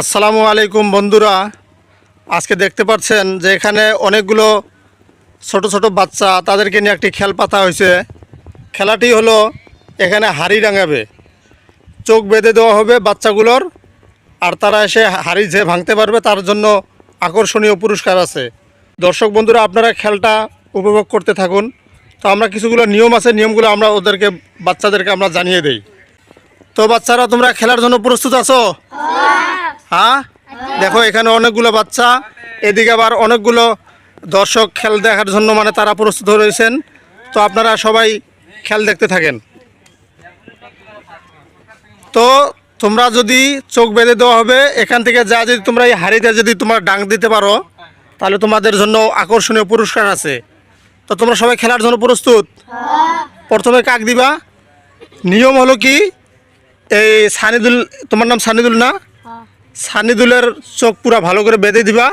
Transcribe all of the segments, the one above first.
আসসালামু আলাইকুম বন্ধুরা। আজকে দেখতে পাচ্ছেন যে এখানে অনেকগুলো ছোট ছোট বাচ্চা, তাদেরকে নিয়ে একটি খেল পাতা হয়েছে। খেলাটি হলো এখানে হাড়ি ডাঙাবে। চোখ বেঁধে দেওয়া হবে বাচ্চাগুলোর, আর তারা এসে হাড়ি যে ভাঙতে পারবে তার জন্য আকর্ষণীয় পুরস্কার আছে। দর্শক বন্ধুরা, আপনারা খেলটা উপভোগ করতে থাকুন। তো আমরা কিছুগুলো নিয়ম আছে, নিয়মগুলো আমরা ওদেরকে, বাচ্চাদেরকে আমরা জানিয়ে দেই। তো বাচ্চারা, তোমরা খেলার জন্য প্রস্তুত আছো? হ্যাঁ। দেখো, এখানে অনেকগুলো বাচ্চা, এদিকে আবার অনেকগুলো দর্শক খেল দেখার জন্য মানে তারা প্রস্তুত রয়েছেন। তো আপনারা সবাই খেল দেখতে থাকেন। তো তোমরা যদি চোখ বেঁধে দেওয়া হবে, এখান থেকে যা যদি তোমরা এই হাড়িতে যদি তোমরা ডাং দিতে পারো, তাহলে তোমাদের জন্য আকর্ষণীয় পুরস্কার আছে। তো তোমরা সবাই খেলার জন্য প্রস্তুত? প্রথমে কাক দিবা? নিয়ম হলো কি? এই সানিদুল, তোমার নাম সানিদুল না? সানিদুলের চোখ পুরা ভালো করে বেঁধে দিবা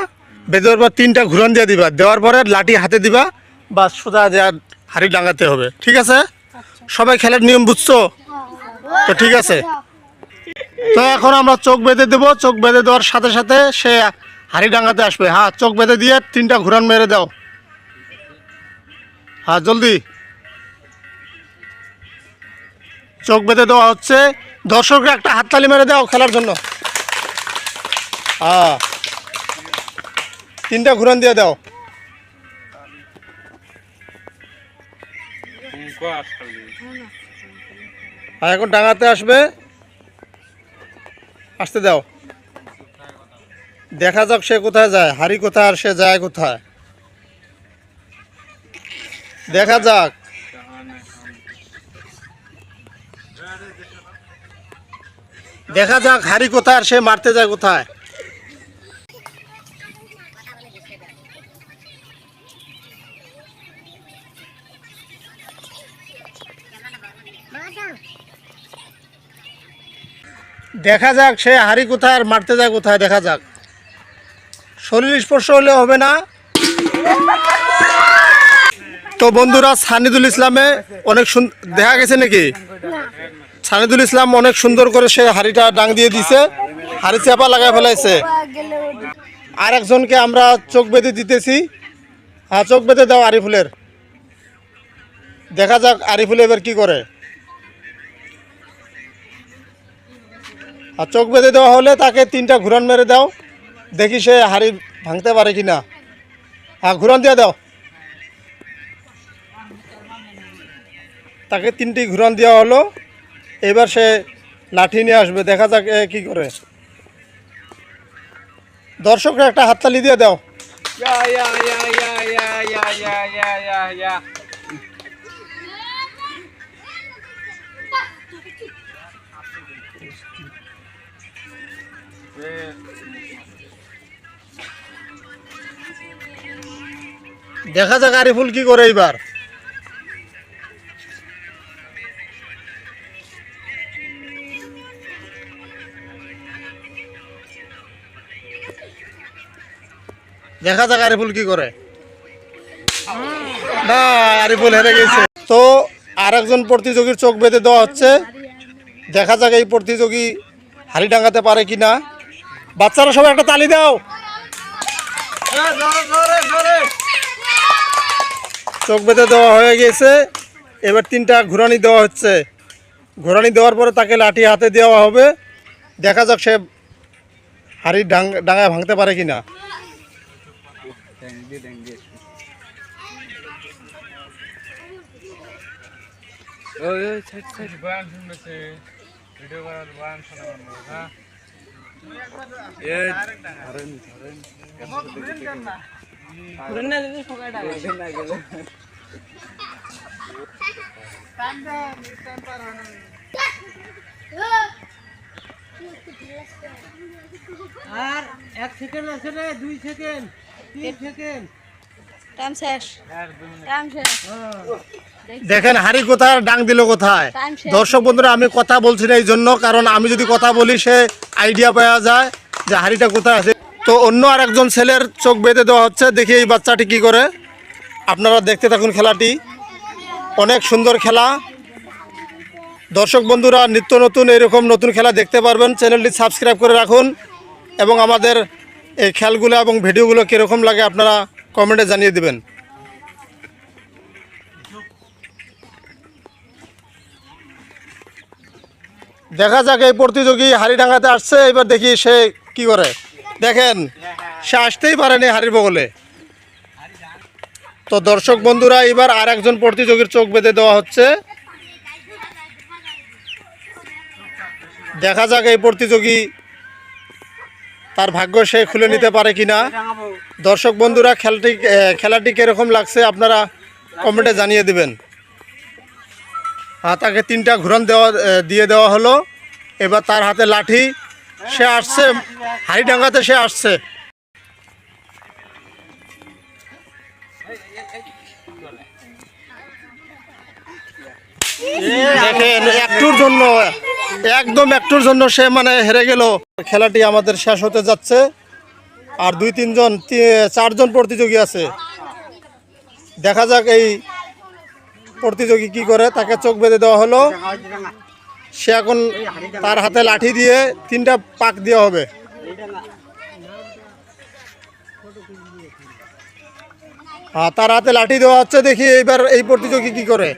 বেঁধে দেওয়ার পর তিনটা ঘুরন দিয়ে দিবা। দেওয়ার পরে লাঠি হাতে দিবা বা সোজা দেওয়া হাড়ি ডাঙাতে হবে। ঠিক আছে? সবাই খেলার নিয়ম বুঝছ? তো ঠিক আছে। তো এখন আমরা চোখ বেঁধে দেবো। চোখ বেঁধে দেওয়ার সাথে সাথে সে হাড়ি ডাঙাতে আসবে। হ্যাঁ চোখ বেঁধে দিয়ে তিনটা ঘুরান মেরে দাও। হ্যাঁ জলদি। চোখ বেঁধে দেওয়া হচ্ছে। দর্শকরা একটা হাততালি মেরে দাও খেলার জন্য। তিনটা ঘুরান দিয়ে দাও। আর এখন ডাঙাতে আসবে। আসতে দাও। দেখা যাক সে কোথায় যায়। হাড়ি কোথায় আর সে যায় কোথায়? দেখা যাক। দেখা যাক হাড়ি কোথায় আর সে মারতে যায় কোথায়। দেখা যাক, সে হাড়ি কোথায় আর মারতে যায় কোথায়, দেখা যাক। শরীর স্পর্শ হলে হবে না। তো বন্ধুরা, সানিদুল ইসলামে অনেক দেখা গেছে নাকি? সানিদুল ইসলাম অনেক সুন্দর করে সে হাড়িটা ডাং দিয়ে দিছে, হাড়ি চাপা লাগাই ফেলাইছে। আর একজনকে আমরা চোখ বেঁধে দিতেছি। হ্যাঁ চোখ বেঁধে দাও আরিফুলের। দেখা যাক আরিফুল এবার কি করে। আর চোখ বেঁধে দেওয়া হলে তাকে তিনটা ঘুরান মেরে দাও। দেখি সে হাড়ি ভাঙতে পারে কি না হ্যাঁ ঘুরান দিয়ে দাও। তাকে তিনটি ঘুরান দেওয়া হলো। এবার সে লাঠি নিয়ে আসবে। দেখা যাক কি করে। দর্শকরা একটা হাততালি দিয়ে দাও। দেখা যাক আরিফুল কি করে এইবার। দেখা যাক আরিফুল কি করে। না আরিফুল হেরে গেছে। তো আর একজন প্রতিযোগীর চোখ বেঁধে দেওয়া হচ্ছে। দেখা যাক এই প্রতিযোগী হাড়ি ডাঙ্গাতে পারে কি না বাচ্চারা সবাই একটা তালি দাও। চোখ বেঁধে দেওয়া হয়ে গেছে। এবার তিনটা ঘুরানি দেওয়া হচ্ছে। ঘুরানি দেওয়ার পরে তাকে লাঠি হাতে দেওয়া হবে। দেখা যাক সে হাড়ি ডাং, ডাঙায় ভাঙতে পারে কি না ভিডিও আর এক সেকেন্ড আছে রে দুই সেকেন্ড তিন সেকেন্ড টাইম শেষ। টাইম শেষ। দেখেন হাড়ি কোথায় ডাং দিল কোথায়। দর্শক বন্ধুরা আমি কথা বলছি না এই জন্য কারণ আমি যদি কথা বলি সে আইডিয়া পাওয়া যায় যে হাড়িটা কোথায় আছে। তো অন্য আর একজন ছেলের চোখ বেঁধে দেওয়া হচ্ছে, দেখি এই বাচ্চাটি কি করে। আপনারা দেখতে থাকুন খেলাটি। অনেক সুন্দর খেলা। দর্শক বন্ধুরা, নিত্য নতুন এরকম নতুন খেলা দেখতে পারবেন। চ্যানেলটি সাবস্ক্রাইব করে রাখুন এবং আমাদের এই খেলগুলো এবং ভিডিওগুলো কীরকম লাগে আপনারা কমেন্টে জানিয়ে দেবেন। দেখা যাক এই প্রতিযোগী হাড়িডাঙ্গাতে আসছে। এবার দেখি সে কি করে। দেখেন সে আসতেই পারেনি হাড়ির বগলে। তো দর্শক বন্ধুরা, এবার আর একজন প্রতিযোগীর চোখ বেঁধে দেওয়া হচ্ছে। দেখা যাক এই প্রতিযোগী তার ভাগ্য সে খুলে নিতে পারে কিনা। দর্শক বন্ধুরা, খেলাটি খেলাটি কীরকম লাগছে আপনারা কমেন্টে জানিয়ে দেবেন। হ্যাঁ তাকে তিনটা ঘুরন দেওয়া দিয়ে দেওয়া হলো। এবার তার হাতে লাঠি। সে আসছে, হাড়িডাঙ্গাতে সে আসছে। দেখেন, একটুর জন্য, একদম একটুর জন্য সে মানে হেরে গেল। খেলাটি আমাদের শেষ হতে যাচ্ছে। আর দুই, তিনজন চারজন প্রতিযোগী আছে। দেখা যাক এই প্রতিযোগী কি করে, তাকে চোখ বেঁধে দেওয়া হলো। সে এখন তার হাতে লাঠি দিয়ে তিনটা পাক দেওয়া হবে। হ্যাঁ তার হাতে লাঠি দেওয়া হচ্ছে, দেখি এইবার এই প্রতিযোগী কি করে।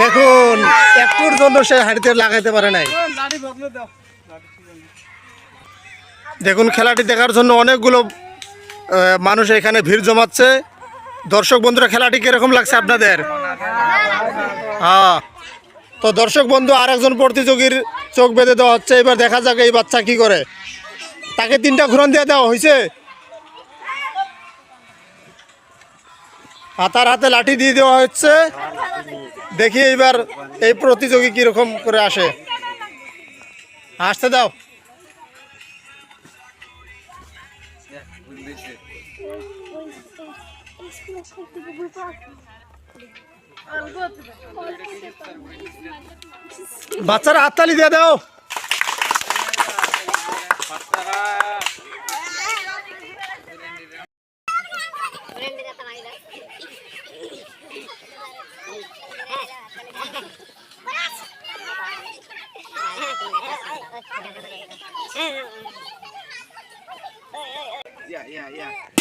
দেখুন, একটুর জন্য সে হাড়িতে লাগাইতে পারে নাই। দেখুন, খেলাটি দেখার জন্য অনেকগুলো মানুষ এখানে ভিড় জমাচ্ছে। দর্শক বন্ধুরা, খেলাটি কীরকম লাগছে আপনাদের? হ্যাঁ। তো দর্শক বন্ধু আর একজন প্রতিযোগীর চোখ বেঁধে দেওয়া হচ্ছে। এবার দেখা যাক এই বাচ্চা কি করে। তাকে তিনটা ঘুরন দিয়ে দেওয়া হয়েছে। হাতার হাতে লাঠি দিয়ে দেওয়া হচ্ছে। দেখি এইবার এই প্রতিযোগী কীরকম করে আসে। আসতে দাও। বাচ্চারা হাততালি দিয়ে দাও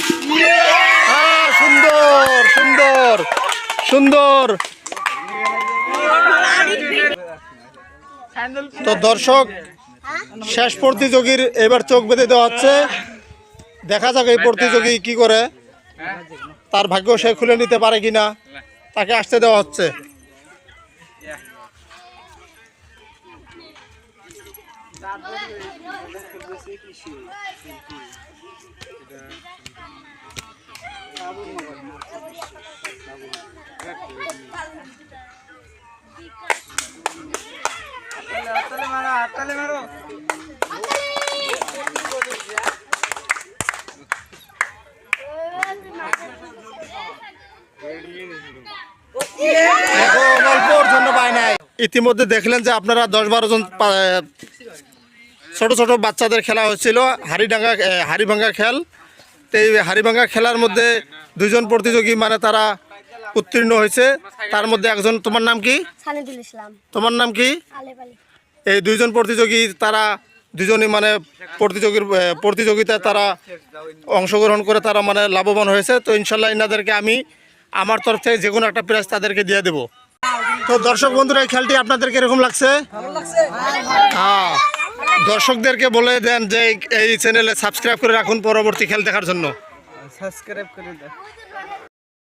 আহ, সুন্দর সুন্দর সুন্দর। তো দর্শক, শেষ প্রতিযোগীর এবার চোখ বেঁধে দেওয়া হচ্ছে। দেখা যাক এই প্রতিযোগী কি করে। তার ভাগ্য সে খুলে নিতে পারে কিনা, তাকে আসতে দেওয়া হচ্ছে। ইতিমধ্যে দেখলেন যে আপনারা দশ বারো জন ছোট ছোট বাচ্চাদের খেলা হচ্ছিল হাড়িডাঙ্গা হাড়িভাঙ্গা খেল। তো এই হাড়িভাঙ্গা খেলার মধ্যে দুজন প্রতিযোগী মানে তারা উত্তীর্ণ হয়েছে। তার মধ্যে একজন তোমার নাম কি? সানিদুল ইসলাম। তোমার নাম কি? এই দুইজন প্রতিযোগী তারা দুজনই মানে প্রতিযোগীর প্রতিযোগিতায় তারা অংশগ্রহণ করে তারা মানে লাভবান হয়েছে। তো ইনশাল্লাহ ইনাদেরকে আমি আমার তরফ থেকে যে কোনো একটা প্রাইজ তাদেরকে দিয়ে দেবো। তো দর্শক বন্ধুরা এই খেলটি আপনাদের কীরকম লাগছে? হ্যাঁ। দর্শকদেরকে বলে দেন যে এই- এই চ্যানেলে সাবস্ক্রাইব করে রাখুন পরবর্তী খেল দেখার জন্য। সাবস্ক্রাইব করে দাও